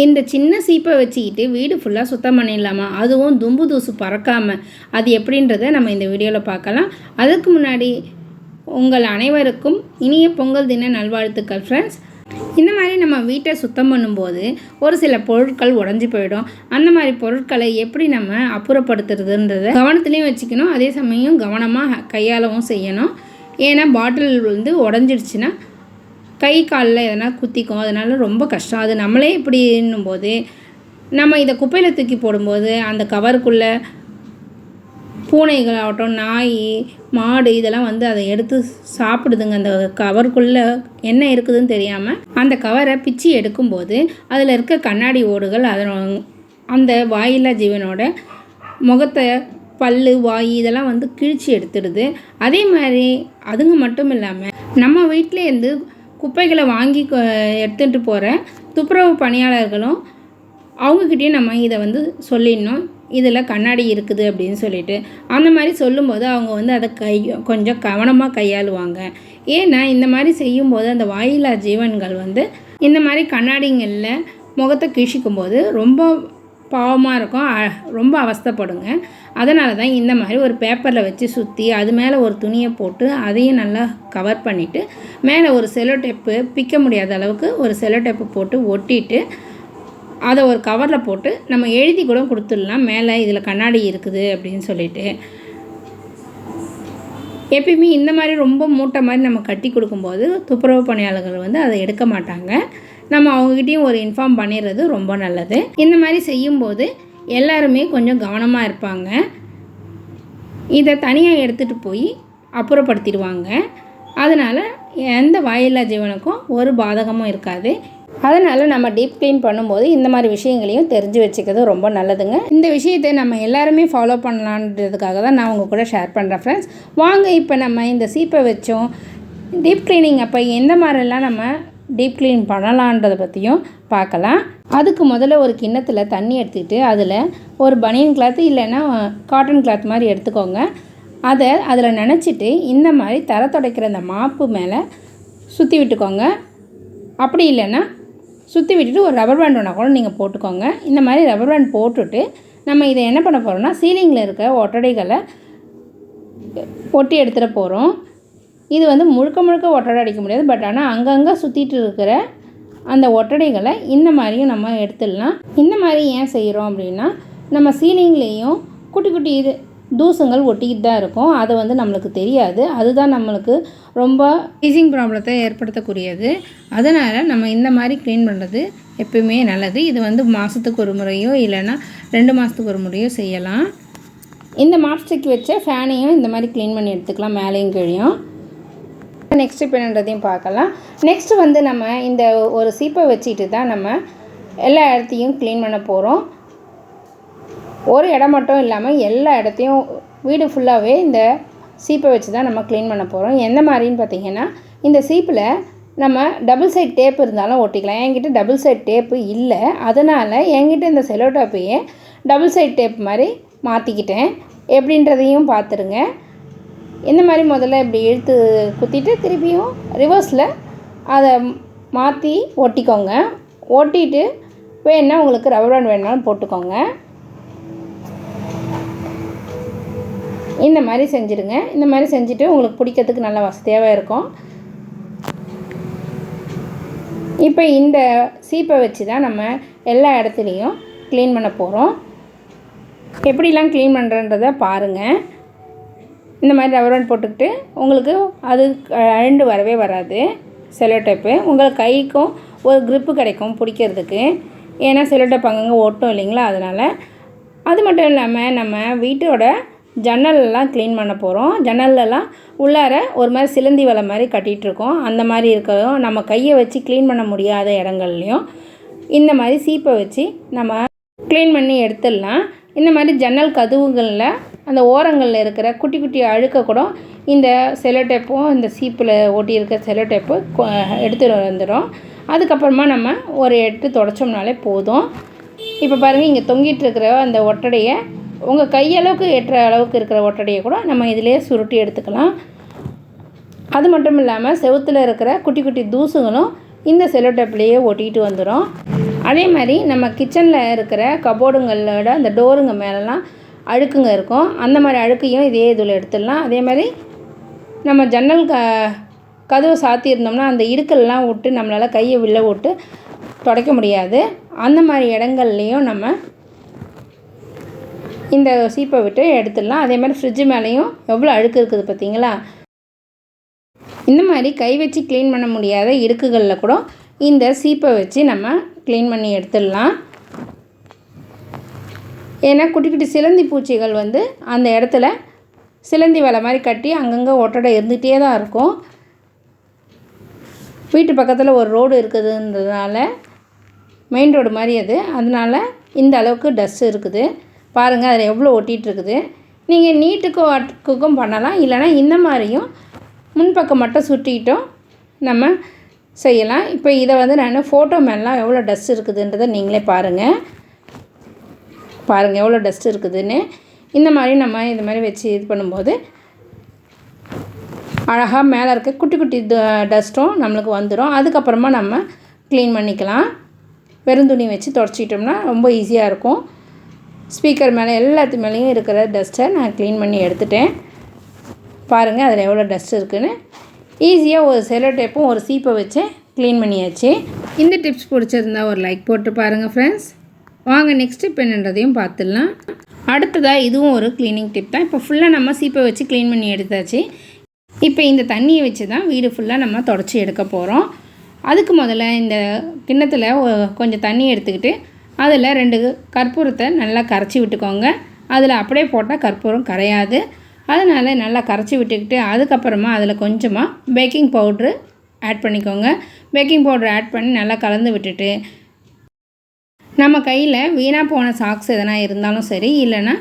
இந்த சின்ன சீப்பை வச்சுக்கிட்டு வீடு ஃபுல்லாக சுத்தம் பண்ணிடலாமா? அதுவும் தும்பு தூசு பறக்காமல் அது எப்படின்றத நம்ம இந்த வீடியோவில் பார்க்கலாம். அதுக்கு முன்னாடி உங்கள் அனைவருக்கும் இனிய பொங்கல் தின நல்வாழ்த்துக்கள் ஃப்ரெண்ட்ஸ் இந்த மாதிரி நம்ம வீட்டை சுத்தம் பண்ணும்போது ஒரு சில பொருட்கள் உடஞ்சி போயிடும். அந்த மாதிரி பொருட்களை எப்படி நம்ம அப்புறப்படுத்துறதுன்றத கவனத்துலேயும் வச்சுக்கணும். அதே சமயம் கவனமாக கையாளவும் செய்யணும். ஏன்னா பாட்டில் வந்து உடஞ்சிடுச்சுன்னா கை காலில் எதனா குத்திக்கும் அதனால ரொம்ப கஷ்டம். அது நம்மளே இப்படின்னும் போது நம்ம இதை குப்பையில் தூக்கி போடும்போது அந்த கவருக்குள்ளே பூனைகள் ஆகட்டும் நாய் மாடு இதெல்லாம் வந்து அதை எடுத்து சாப்பிடுதுங்க. அந்த கவருக்குள்ளே என்ன இருக்குதுன்னு தெரியாமல் அந்த கவரை பிச்சு எடுக்கும்போது அதில் இருக்க கண்ணாடி ஓடுகள் அதனோ அந்த வாயில்லா ஜீவனோட முகத்தை பல்லு வாய் இதெல்லாம் வந்து கிழிச்சு எடுத்துடுது. அதே மாதிரி அதுங்க மட்டும் இல்லாமல் நம்ம வீட்டிலேருந்து குப்பைகளை வாங்கி எடுத்துகிட்டு போகிற துப்புரவு பணியாளர்களும் அவங்கக்கிட்டேயும் நம்ம இதை வந்து சொல்லிடணும். இதில் கண்ணாடி இருக்குது அப்படின்னு சொல்லிட்டு. அந்த மாதிரி சொல்லும்போது அவங்க வந்து அதை கை கொஞ்சம் கவனமாக கையாளுவாங்க. ஏன்னா இந்த மாதிரி செய்யும்போது அந்த வாயிலா ஜீவன்கள் வந்து இந்த மாதிரி கண்ணாடிங்களில் முகத்தை கிழிச்சிக்கும் போது ரொம்ப பாவமாக இருக்கும். அ- ரொம்ப அவஸ்தைப்படுங்க. அதனால தான் இந்த மாதிரி ஒரு பேப்பரில் வச்சு சுற்றி அது மேலே ஒரு துணியை போட்டு அதையும் நல்லா கவர் பண்ணிவிட்டு மேலே ஒரு செலோ டேப்பு பிக்க முடியாத அளவுக்கு ஒரு செலோ டேப்பு போட்டு ஒட்டிட்டு அதை ஒரு கவரில் போட்டு நம்ம எழுதி கூட கொடுத்துடலாம். மேலே இதில் கண்ணாடி இருக்குது அப்படின்னு சொல்லிட்டு. எப்பயுமே இந்த மாதிரி ரொம்ப மூட்டை மாதிரி நம்ம கட்டி கொடுக்கும்போது துப்புரவு பணியாளர்கள் வந்து அதை எடுக்க மாட்டாங்க. நம்ம அவங்ககிட்டையும் ஒரு இன்ஃபார்ம் பண்ணிடுறது ரொம்ப நல்லது. இந்த மாதிரி செய்யும்போது எல்லாருமே கொஞ்சம் கவனமாக இருப்பாங்க. இதை தனியாக எடுத்துகிட்டு போய் அப்புறப்படுத்திடுவாங்க. அதனால் எந்த வாயில்லா ஜீவனுக்கும் ஒரு பாதகமும் இருக்காது. அதனால் நம்ம டீப் க்ளீன் பண்ணும்போது இந்த மாதிரி விஷயங்களையும் தெரிஞ்சு வச்சுக்கிறது ரொம்ப நல்லதுங்க. இந்த விஷயத்தை நம்ம எல்லாருமே ஃபாலோ பண்ணலான்றதுக்காக தான் நான் உங்கள் கூட ஷேர் பண்ணுறேன் ஃப்ரெண்ட்ஸ் வாங்க இப்போ நம்ம இந்த சீப்பை வச்சோம். டீப் க்ளீனிங் அப்போ எந்த மாதிரிலாம் நம்ம டீப் க்ளீன் பண்ணலான்றதை பற்றியும் பார்க்கலாம். அதுக்கு முதல்ல ஒரு கிண்ணத்தில் தண்ணி எடுத்துக்கிட்டு அதில் ஒரு பனியன் கிளாத்து இல்லைன்னா காட்டன் கிளாத் மாதிரி எடுத்துக்கோங்க. அதை அதில் நினச்சிட்டு இந்த மாதிரி தர துடைக்கிற அந்த மாப்பு மேலே சுற்றி விட்டுக்கோங்க. அப்படி இல்லைன்னா சுற்றி விட்டுட்டு ஒரு ரப்பர் பேண்ட் ஒன்றா கூட நீங்கள் போட்டுக்கோங்க. இந்த மாதிரி ரப்பர் பேண்ட் போட்டுட்டு நம்ம இதை என்ன பண்ண போகிறோம்னா சீலிங்கில் இருக்க ஒட்டடைகளை ஒட்டி எடுத்துகிட்டு போகிறோம் இது வந்து முழுக்க முழுக்க ஒட்டடை அடிக்க முடியாது பட் ஆனால் அங்கங்கே சுற்றிட்டு இருக்கிற அந்த ஒட்டடைகளை இந்த மாதிரியும் நம்ம எடுத்துடலாம். இந்த மாதிரி ஏன் செய்கிறோம் அப்படின்னா நம்ம சீலிங்லேயும் குட்டி குட்டி இது தூசங்கள் ஒட்டிக்கிட்டு தான் இருக்கும். அது வந்து நம்மளுக்கு தெரியாது. அதுதான் நம்மளுக்கு ரொம்ப ஈஸிங் ப்ராப்ளத்தை ஏற்படுத்தக்கூடியது. அதனால் நம்ம இந்த மாதிரி க்ளீன் பண்ணுறது எப்பயுமே நல்லது. இது வந்து மாதத்துக்கு ஒரு முறையோ இல்லைன்னா ரெண்டு மாதத்துக்கு ஒரு முறையோ செய்யலாம். இந்த மாப்ஸ்டிக் வச்ச ஃபேனையும் இந்த மாதிரி க்ளீன் பண்ணி எடுத்துக்கலாம் மேலேயும் கழியும். நெக்ஸ்ட் இப்போ என்னன்றதையும் பார்க்கலாம். நெக்ஸ்ட் வந்து நம்ம இந்த ஒரு சீப்பை வச்சுட்டு தான் நம்ம எல்லா இடத்தையும் க்ளீன் பண்ண போகிறோம் ஒரு இடம் மட்டும் இல்லாமல் எல்லா இடத்தையும் வீடு ஃபுல்லாகவே இந்த சீப்பை வச்சு தான் நம்ம க்ளீன் பண்ண போகிறோம் எந்த மாதிரின்னு பார்த்தீங்கன்னா இந்த சீப்பில் நம்ம டபுள் சைட் டேப் இருந்தாலும் ஒட்டிக்கலாம். என்கிட்ட டபுள் சைட் டேப்பு இல்லை. அதனால் என்கிட்ட இந்த செலோ டேப்பையே டபுள் சைட் டேப் மாதிரி மாற்றிக்கிட்டேன் எப்படின்றதையும் பார்த்துருங்க. இந்த மாதிரி முதல்ல இப்படி இழுத்து குத்திட்டு திருப்பியும் ரிவர்ஸில் அதை மாற்றி ஒட்டிக்கோங்க ஒட்டிட்டு வேணால் உங்களுக்கு ரப்பர் பேண்ட் வேணாலும் போட்டுக்கோங்க. இந்த மாதிரி செஞ்சுடுங்க இந்த மாதிரி செஞ்சுட்டு உங்களுக்கு பிடிக்கிறதுக்கு நல்ல வசதியாகவே இருக்கும். இப்போ இந்த சீப்பை வச்சு தான் நம்ம எல்லா இடத்துலையும் க்ளீன் பண்ண போகிறோம் எப்படிலாம் க்ளீன் பண்ணுறன்றதை பாருங்கள் இந்த மாதிரி ரப்பர் பேண்ட் போட்டுக்கிட்டு உங்களுக்கு அது அழண்டு வரவே வராது. செலோ டேப்பு உங்கள் கைக்கும் ஒரு க்ரிப்பு கிடைக்கும் பிடிக்கிறதுக்கு. ஏன்னா செலோ டேப் அங்கங்கே ஒட்டும் இல்லைங்களா? அதனால் அது மட்டும் இல்லாமல் நம்ம வீட்டோட ஜன்னல்லாம் க்ளீன் பண்ண போகிறோம் ஜன்னல்லலாம் உள்ளார ஒரு மாதிரி சிலந்தி வலை மாதிரி கட்டிகிட்டு இருக்கோம். அந்த மாதிரி இருக்கிறதும் நம்ம கையை வச்சு க்ளீன் பண்ண முடியாத இடங்கள்லையும் இந்த மாதிரி சீப்பை வச்சு நம்ம க்ளீன் பண்ணி எடுத்துடலாம். இந்த மாதிரி ஜன்னல் கதவுகளில் அந்த ஓரங்களில் இருக்கிற குட்டி குட்டி அழுக்க கூட இந்த செலோ டேப்பும் இந்த சீப்பில் ஒட்டி இருக்க செலோ டேப்பு எடுத்துகிட்டு வந்துடும் அதுக்கப்புறமா நம்ம ஒரு எட்டு தொடச்சோம்னாலே போதும். இப்போ பாருங்கள் இங்கே தொங்கிட்டு இருக்கிற அந்த ஒட்டடையை உங்கள் கையளவுக்கு எட்டுற அளவுக்கு இருக்கிற ஒட்டடையை கூட நம்ம இதிலே சுருட்டி எடுத்துக்கலாம். அது மட்டும் இல்லாமல் செவுத்தில் இருக்கிற குட்டி குட்டி தூசுகளும் இந்த செலோ டேப்லேயே ஒட்டிக்கிட்டு வந்துடும் அதே மாதிரி நம்ம கிச்சனில் இருக்கிற கபோர்டுங்களோட அந்த டோருங்க மேலெலாம் அழுக்குங்க இருக்கும். அந்த மாதிரி அழுக்கையும் இதே இதில் எடுத்துடலாம். அதே மாதிரி நம்ம ஜன்னல் க கதவு சாத்தியிருந்தோம்னா அந்த இடுக்கல்லாம் விட்டு நம்மளால் கையை உள்ள விட்டு துடைக்க முடியாது. அந்த மாதிரி இடங்கள்லையும் நம்ம இந்த சீப்பை விட்டு எடுத்துடலாம். அதே மாதிரி ஃப்ரிட்ஜு மேலேயும் எவ்வளோ அழுக்கு இருக்குது பார்த்தீங்களா? இந்த மாதிரி கை வச்சு க்ளீன் பண்ண முடியாத இடுக்குகளில் கூட இந்த சீப்பை வச்சு நம்ம க்ளீன் பண்ணி எடுத்துடலாம். ஏன்னா குட்டி குட்டி சிலந்தி பூச்சிகள் வந்து அந்த இடத்துல சிலந்தி வலை மாதிரி கட்டி அங்கங்கே ஒட்டடை இருந்துகிட்டே தான் இருக்கும். வீட்டு பக்கத்தில் ஒரு ரோடு இருக்குதுன்றதுனால மெயின் ரோடு மாதிரி அது. அதனால் இந்த அளவுக்கு டஸ்ட் இருக்குது. பாருங்கள் அதில் எவ்வளோ ஒட்டிகிட்ருக்குது நீங்கள் நீட்டுக்கும் அட்டுக்கும் பண்ணலாம். இல்லைனா இந்த மாதிரியும் முன்பக்கம் மட்டும் சுட்டிக்கிட்டோம் நம்ம செய்யலாம். இப்போ இதை வந்து நான் ஃபோட்டோ மேலாம் எவ்வளோ டஸ்ட் இருக்குதுன்றதை நீங்களே பாருங்கள் பாருங்கள் எவ்வளோ டஸ்ட் இருக்குதுன்னு. இந்த மாதிரி நம்ம இந்த மாதிரி வச்சு இது பண்ணும்போது அழகாக மேலே இருக்க குட்டி குட்டி டஸ்ட்டும் நம்மளுக்கு வந்துடும் அதுக்கப்புறமா நம்ம க்ளீன் பண்ணிக்கலாம். வெறும் துணி வச்சு தொடச்சிட்டோம்னா ரொம்ப ஈஸியாக இருக்கும். ஸ்பீக்கர் மேலே எல்லாத்து மேலேயும் இருக்கிற டஸ்ட்டை நான் க்ளீன் பண்ணி எடுத்துட்டேன். பாருங்கள் அதில் எவ்வளோ டஸ்ட் இருக்குதுன்னு ஈஸியாக ஒரு செலோ டேப்பும் ஒரு சீப்பை வச்சு க்ளீன் பண்ணியாச்சு. இந்த டிப்ஸ் பிடிச்சிருந்தா ஒரு லைக் போட்டு பாருங்கள் ஃப்ரெண்ட்ஸ் வாங்க நெக்ஸ்ட் இப்போ என்னன்றதையும் பார்த்துடலாம். அடுத்ததாக இதுவும் ஒரு க்ளீனிங் டிப் தான். இப்போ ஃபுல்லாக நம்ம சீப்பை வச்சு க்ளீன் பண்ணி எடுத்தாச்சு. இப்போ இந்த தண்ணியை வச்சு தான் வீடு ஃபுல்லாக நம்ம தொடச்சி எடுக்க போகிறோம் அதுக்கு முதல்ல இந்த கிண்ணத்தில் கொஞ்சம் தண்ணி எடுத்துக்கிட்டு அதில் ரெண்டு கற்பூரத்தை நல்லா கரைச்சி விட்டுக்கோங்க. அதில் அப்படியே போட்டால் கற்பூரம் கரையாது. அதனால் நல்லா கரைச்சி விட்டுக்கிட்டு அதுக்கப்புறமா அதில் கொஞ்சமாக பேக்கிங் பவுட்ரு ஆட் பண்ணிக்கோங்க. பேக்கிங் பவுட்ரு ஆட் பண்ணி நல்லா கலந்து விட்டுட்டு நம்ம கையில் வீணாக போன சாக்ஸ் எதனா இருந்தாலும் சரி இல்லைன்னா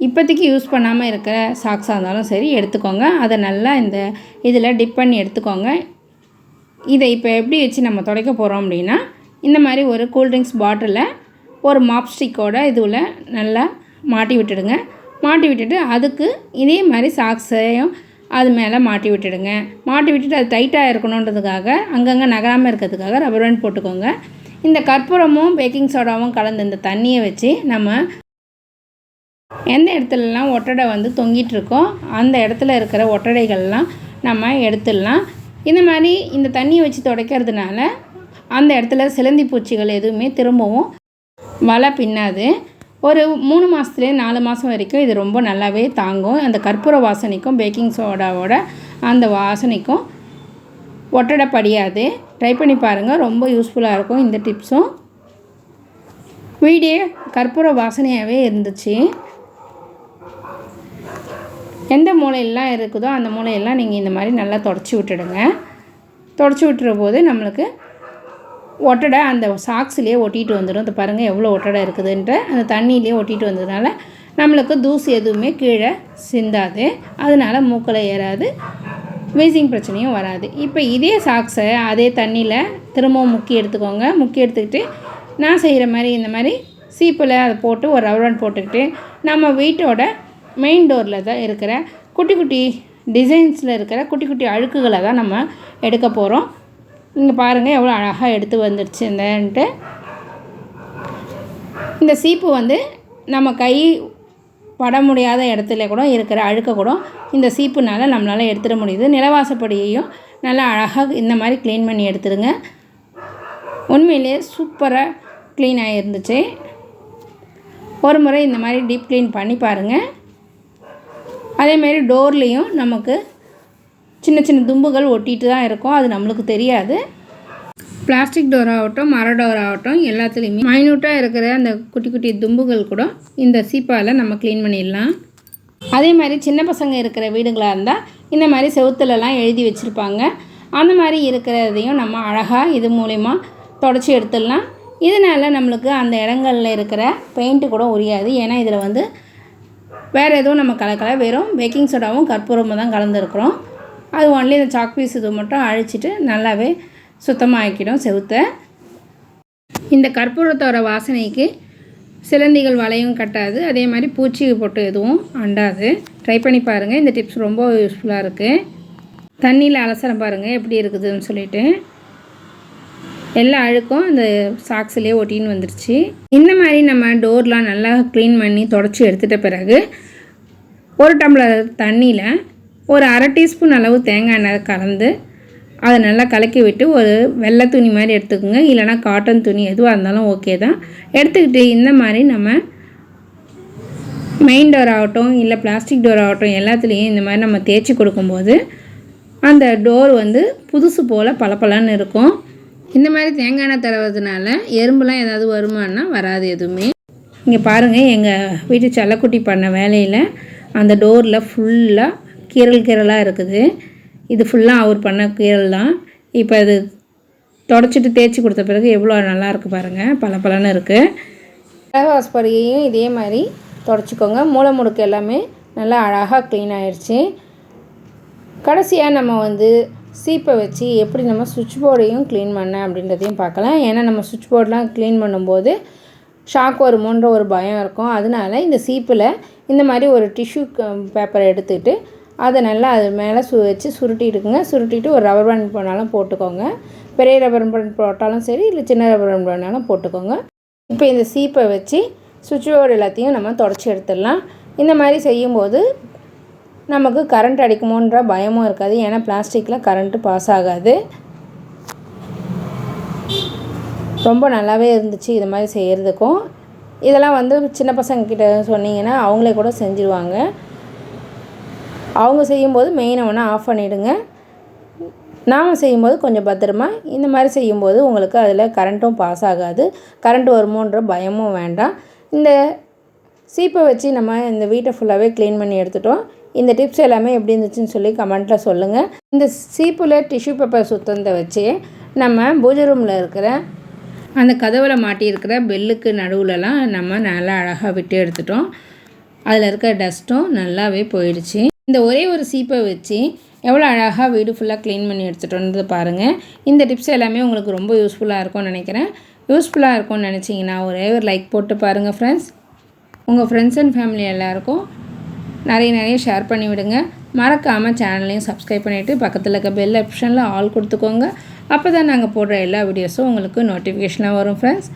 இப்போதைக்கு யூஸ் பண்ணாமல் இருக்கிற சாக்ஸாக இருந்தாலும் சரி எடுத்துக்கோங்க. அதை நல்லா இந்த இதில் டிப் பண்ணி எடுத்துக்கோங்க. இதை இப்போ எப்படி வச்சு நம்ம துடைக்க போகிறோம் அப்படின்னா இந்த மாதிரி ஒரு கூல்ட்ரிங்க்ஸ் பாட்டிலில் ஒரு மாப்ஸ்டிக்கோட இதுவில் நல்லா மாட்டி விட்டுடுங்க. மாட்டி விட்டுட்டு அதுக்கு இதே மாதிரி சாக்ஸையும் அது மேலே மாட்டி விட்டுடுங்க. மாட்டி விட்டுட்டு அது டைட்டாக இருக்கணுன்றதுக்காக அங்கங்கே நகராமல் இருக்கிறதுக்காக ரப்பர் பேண்ட் போட்டுக்கோங்க. இந்த கற்பூரமும் பேக்கிங் சோடாவும் கலந்து இந்த தண்ணியை வச்சு நம்ம எந்த இடத்துலலாம் ஒட்டடை வந்து தொங்கிட்டு இருக்கோ அந்த இடத்துல இருக்கிற ஒட்டடைகள்லாம் நம்ம எடுத்துடலாம். இந்த மாதிரி இந்த தண்ணியை வச்சு துடைக்கிறதுனால அந்த இடத்துல சிலந்தி பூச்சிகள் எதுவுமே திரும்பவும் வலை பின்னாது. ஒரு மூணு மாதத்துலேயே நாலு மாதம் வரைக்கும் இது ரொம்ப நல்லாவே தாங்கும். அந்த கற்பூர வாசனைக்கும் பேக்கிங் சோடாவோட அந்த வாசனைக்கும் ஒட்டடை படியாது ட்ரை பண்ணி பாருங்கள் ரொம்ப யூஸ்ஃபுல்லாக இருக்கும் இந்த டிப்ஸும் வீடியோ கற்பூர வாசனையாகவே இருந்துச்சு. எந்த மூலையெல்லாம் இருக்குதோ அந்த மூலையெல்லாம் நீங்கள் இந்த மாதிரி நல்லா தொடச்சி விட்டுடுங்க. தொடச்சி விட்டுற போது நம்மளுக்கு ஒட்டடை அந்த சாக்ஸ்லேயே ஒட்டிகிட்டு வந்துடும் இந்த பாருங்கள் எவ்வளோ ஒட்டடை இருக்குதுன்ற அந்த தண்ணியிலே ஒட்டிகிட்டு வந்ததுனால நம்மளுக்கு தூசி எதுவுமே கீழே சிந்தாது. அதனால் மூக்கில் ஏறாது. வீசிங் பிரச்சனையும் வராது. இப்போ இதே சாக்ஸை அதே தண்ணியில் திரும்பவும் முக்கி எடுத்துக்கோங்க. முக்கி எடுத்துக்கிட்டு நான் செய்கிற மாதிரி இந்த மாதிரி சீப்பில் அதை போட்டு ஒரு ரவுரன் போட்டுக்கிட்டு நம்ம வீட்டோட மெயின் டோரில் தான் இருக்கிற குட்டி குட்டி டிசைன்ஸில் இருக்கிற குட்டி குட்டி அழுக்குகளை தான் நம்ம எடுக்க போகிறோம் இங்கே பாருங்கள் எவ்வளோ அழகாக எடுத்து வந்துடுச்சு இந்தன்ட்டு இந்த சீப்பு வந்து நம்ம கை பட முடியாத இடத்துல கூட இருக்கிற அழுக்க கூட இந்த சீப்புனால் நம்மளால் எடுத்துட முடியுது. நிலவாசப்படியையும் நல்லா அழகாக இந்த மாதிரி க்ளீன் பண்ணி எடுத்துடுங்க. உண்மையிலேயே சூப்பராக க்ளீன் ஆகிருந்துச்சு ஒரு முறை இந்த மாதிரி டீப் க்ளீன் பண்ணி பாருங்கள் அதேமாரி டோர்லேயும் நமக்கு சின்ன சின்ன தும்புகள் ஒட்டிகிட்டு தான் இருக்கும். அது நம்மளுக்கு தெரியாது. பிளாஸ்டிக் டோர் ஆகட்டும் மர டோர் ஆகட்டும் எல்லாத்துலேயுமே மைன்யூட்டாக இருக்கிற அந்த குட்டி குட்டி தும்புகள் கூட இந்த சீப்பாவில் நம்ம க்ளீன் பண்ணிடலாம். அதே மாதிரி சின்ன பசங்க இருக்கிற வீடுகளாக இருந்தால் இந்த மாதிரி செவுத்துலலாம் எழுதி வச்சுருப்பாங்க. அந்த மாதிரி இருக்கிறதையும் நம்ம அழகாக இது மூலிமா தொடச்சி எடுத்துடலாம். இதனால் நம்மளுக்கு அந்த இடங்களில் இருக்கிற பெயிண்ட்டு கூட உரியாது. ஏன்னா இதில் வந்து வேறு எதுவும் நம்ம கலக்கல. வெறும் பேக்கிங் சோடாவும் கற்பூரமும் தான் கலந்துருக்குறோம். அது ஒன்லி இந்த சாக் பீஸ் இது மட்டும் அழிச்சிட்டு நல்லாவே சுத்தமாகிக்கிடும் செவுத்தை. இந்த கற்பூரத்தோட வாசனைக்கு சிலந்திகள் வளையும் கட்டாது. அதே மாதிரி பூச்சி போட்டு எதுவும் அண்டாது. ட்ரை பண்ணி பாருங்கள் இந்த டிப்ஸ் ரொம்ப யூஸ்ஃபுல்லாக இருக்குது தண்ணியில் அலசரம் பாருங்கள் எப்படி இருக்குதுன்னு சொல்லிட்டு. எல்லா அழுக்கும் அந்த சாக்ஸ்லேயே ஒட்டின்னு வந்துருச்சு. இந்த மாதிரி நம்ம டோர்லாம் நல்லா க்ளீன் பண்ணி தொடச்சி எடுத்துட்ட பிறகு ஒரு டம்ளர் தண்ணியில் ஒரு அரை டீஸ்பூன் அளவு தேங்காய் எண்ணெய் கலந்து அதை நல்லா கலக்கி விட்டு ஒரு வெள்ளை துணி மாதிரி எடுத்துக்கோங்க. இல்லைனா காட்டன் துணி எதுவாக இருந்தாலும் ஓகே தான். எடுத்துக்கிட்டு இந்த மாதிரி நம்ம மெயின் டோர் ஆகட்டும் இல்லை பிளாஸ்டிக் டோர் ஆகட்டும் எல்லாத்துலேயும் இந்த மாதிரி நம்ம தேய்ச்சி கொடுக்கும்போது அந்த டோர் வந்து புதுசு போல் பளபளன்னு இருக்கும். இந்த மாதிரி தேங்காய் எண்ணெய் தடவுறதுனால எறும்புலாம் ஏதாவது வருமானா வராது எதுவுமே. இங்கே பாருங்கள் எங்கள் வீட்டு செல்லக்குட்டி பண்ண வேலையில் அந்த டோரில் ஃபுல்லாக கீரல் கீரலாக இருக்குது. இது ஃபுல்லாக அவர் பண்ண கீரல் தான். இப்போ இது தொடச்சிட்டு தேய்ச்சி கொடுத்த பிறகு எவ்வளோ நல்லா இருக்குது பாருங்கள் பல பலன்னு இருக்குது கடவாஸ்பரியையும் இதே மாதிரி தொடச்சிக்கோங்க. மூளை முடுக்கு எல்லாமே நல்லா அழகாக க்ளீன் ஆயிடுச்சு கடைசியாக நம்ம வந்து சீப்பை வச்சு எப்படி நம்ம சுவிட்ச் போர்டையும் க்ளீன் பண்ண அப்படின்றதையும் பார்க்கலாம். ஏன்னா நம்ம சுவிட்ச் போர்டெலாம் க்ளீன் பண்ணும்போது ஷாக் வருமோன்ற ஒரு பயம் இருக்கும். அதனால இந்த சீப்பில் இந்த மாதிரி ஒரு டிஷ்யூ பேப்பரை எடுத்துகிட்டு அதை நல்லா அது மேலே சு வச்சு சுருட்டிட்டுக்குங்க. சுருட்டிட்டு ஒரு ரப்பர் பேண்ட் போனாலும் போட்டுக்கோங்க. பெரிய ரப்பர் பேண்ட் போட்டாலும் சரி இல்லை சின்ன ரப்பர் பேண்ட் வேணாலும் போட்டுக்கோங்க. இப்போ இந்த சீப்பை வச்சு சுவிட்ச் போர்டு எல்லாத்தையும் நம்ம தொடச்சி எடுத்துடலாம். இந்த மாதிரி செய்யும்போது நமக்கு கரண்ட் அடிக்குமோன்ற பயமும் இருக்காது. ஏன்னா பிளாஸ்டிக்கில் கரண்ட்டு பாஸ் ஆகாது. ரொம்ப நல்லாவே இருந்துச்சு இது மாதிரி செய்கிறதுக்கும் இதெல்லாம் வந்து சின்ன பசங்கக்கிட்ட சொன்னீங்கன்னா அவங்களே கூட செஞ்சுருவாங்க. அவங்க செய்யும்போது மெயினை ஒன்று ஆஃப் பண்ணிவிடுங்க நாம் செய்யும்போது கொஞ்சம் பத்திரமா இந்த மாதிரி செய்யும்போது உங்களுக்கு அதில் கரண்ட்டும் பாஸ் ஆகாது. கரண்ட் வருமோன்ற பயமும் வேண்டாம். இந்த சீப்பை வச்சு நம்ம இந்த வீட்டை ஃபுல்லாகவே க்ளீன் பண்ணி எடுத்துட்டோம். இந்த டிப்ஸ் எல்லாமே எப்படி இருந்துச்சுன்னு சொல்லி கமெண்ட்டில் சொல்லுங்கள் இந்த சீப்பில் டிஷ்யூ பேப்பர் சுத்தத்தை வச்சு நம்ம பூஜை ரூமில் இருக்கிற அந்த கதவில் மாட்டியிருக்கிற பெல்லுக்கு நடுவுலலாம் நம்ம நல்லா அழகாக விட்டு எடுத்துட்டோம். அதில் இருக்கிற டஸ்ட்டும் நல்லாவே போயிடுச்சு. இந்த ஒரே ஒரு சீப்பை வச்சு எவ்வளோ அழகாக வீடு ஃபுல்லாக க்ளீன் பண்ணி எடுத்துட்டோன்றது பாருங்கள் இந்த டிப்ஸ் எல்லாமே உங்களுக்கு ரொம்ப யூஸ்ஃபுல்லாக இருக்கும்னு நினைக்கிறேன். யூஸ்ஃபுல்லாக இருக்கும்னு நினச்சிங்கன்னா ஒரே ஒரு லைக் போட்டு பாருங்கள் ஃப்ரெண்ட்ஸ் உங்கள் ஃப்ரெண்ட்ஸ் அண்ட் ஃபேமிலி எல்லாேருக்கும் நிறைய நிறைய ஷேர் பண்ணி விடுங்க. மறக்காமல் சேனலையும் சப்ஸ்கிரைப் பண்ணிவிட்டு பக்கத்தில் இருக்க பெல் ஆப்ஷனில் ஆல் கொடுத்துக்கோங்க. அப்போ தான் நாங்கள் போடுற எல்லா வீடியோஸும் உங்களுக்கு நோட்டிஃபிகேஷனாக வரும் ஃப்ரெண்ட்ஸ்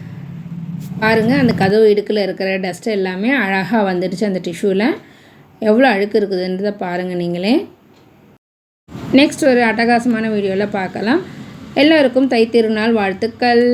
பாருங்கள் அந்த கதவு இடுக்கில் இருக்கிற டஸ்ட் எல்லாமே அழகாக வந்துடுச்சு அந்த டிஷ்யூவில் எவ்வளோ அழுக்கு இருக்குதுன்றதை பாருங்கள் நீங்களே. நெக்ஸ்ட் ஒரு அட்டகாசமான வீடியோவில் பார்க்கலாம். எல்லோருக்கும் தை திருநாள் வாழ்த்துக்கள்.